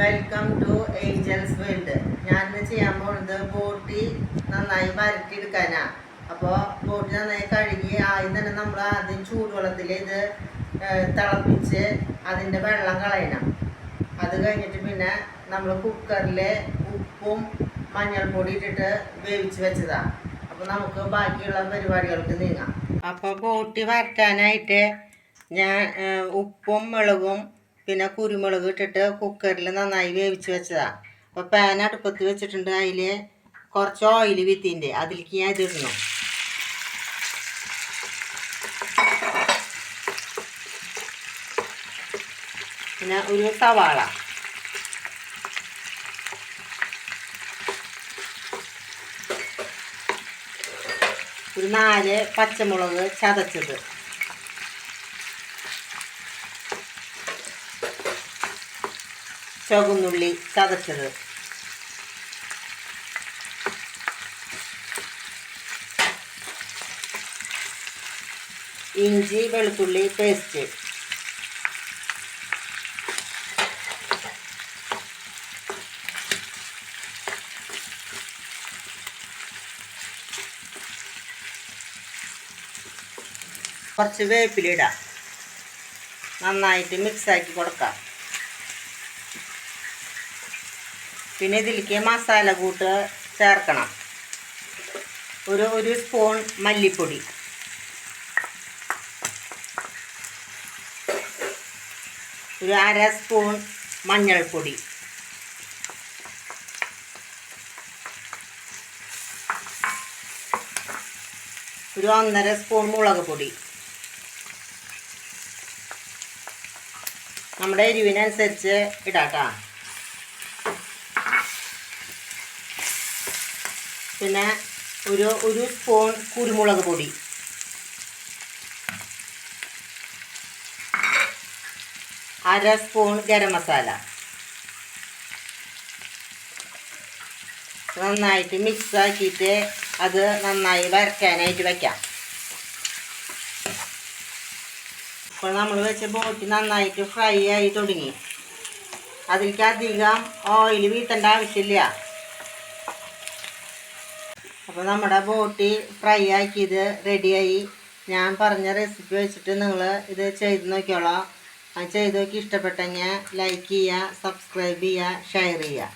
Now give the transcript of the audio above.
Welcome to Angeles world ഞാൻ ഇന്ന് ചെയ്യാൻ പോകുന്നത് ബോട്ടി നന്നായി വരട്ടിയെടുക്കാനാണ് അപ്പോൾ ബോട്ടി നന്നായി കഴുകി ആദ്യം തന്നെ നമ്മൾ ആദ്യം ചൂടുവെള്ളത്തിൽ ഇത് തിളപ്പിച്ച് അതിന്റെ വെള്ളം കളയണം. അത് കഴിഞ്ഞിട്ട് പിന്നെ നമ്മൾ കുക്കറിൽ ഉപ്പും മഞ്ഞൾപ്പൊടി ഇട്ടിട്ട് വേവിച്ച് വെച്ചതാണ് അപ്പോൾ നമുക്ക് ബാക്കിയുള്ള പരിപാടികൾക്ക് നീങ്ങാം. അപ്പോൾ ബോട്ടി വരട്ടാനായിട്ട് ഞാൻ ഉപ്പും മുളകും പിന്നെ കുരുമുളക് ഇട്ടിട്ട് കുക്കറിൽ നന്നായി വേവിച്ച് വെച്ചതാണ് അപ്പോൾ പാൻ അടുപ്പത്ത് വെച്ചിട്ടുണ്ട് അതിൽ കുറച്ച് ഓയിൽ വിത്തിന്റെ അതിലേക്ക് ഞാൻ ഇതിടണം പിന്നെ ഒരു സവാള. ഒരു നാല് പച്ചമുളക് ചതച്ചത്. ചുവന്നുള്ളി ചതച്ചത്. ഇഞ്ചി വെളുത്തുള്ളി പേസ്റ്റ്. കുറച്ച് വേപ്പിലിടാം നന്നായിട്ട് മിക്സാക്കി കൊടുക്കാം. പിന്നെ ഇതിലേക്ക് മസാല കൂട്ട് ചേർക്കണം. ഒരു ഒരു സ്പൂൺ മല്ലിപ്പൊടി. ഒരു അര സ്പൂൺ മഞ്ഞൾപ്പൊടി. ഒരു ഒന്നര സ്പൂൺ മുളക് പൊടി. നമ്മുടെ എരിവിനനുസരിച്ച് ഇടാട്ടാ. പിന്നെ ഒരു ഒരു സ്പൂൺ കുരുമുളക് പൊടി. അര സ്പൂൺ ഗരം മസാല. നന്നായിട്ട് മിക്സ് ആക്കിയിട്ട് അത് നന്നായി വരയ്ക്കാനായിട്ട് വയ്ക്കാം ഇപ്പോൾ നമ്മൾ വെച്ച ബോട്ടി നന്നായിട്ട് ഫ്രൈ ആയി തുടങ്ങി. അതിലേക്ക് അധികം ഓയിൽ വീട്ടേണ്ട ആവശ്യമില്ല. അപ്പോൾ നമ്മുടെ ബോട്ടി ഫ്രൈ ആക്കിയത് റെഡിയായി ഞാൻ പറഞ്ഞ റെസിപ്പി വെച്ചിട്ട് നിങ്ങൾ ഇത് ചെയ്ത് നോക്കിയോളാം. ചെയ്ത് നോക്കി ഇഷ്ടപ്പെട്ടെങ്കിൽ ലൈക്ക് ചെയ്യുക സബ്സ്ക്രൈബ് ചെയ്യുക ഷെയർ ചെയ്യുക.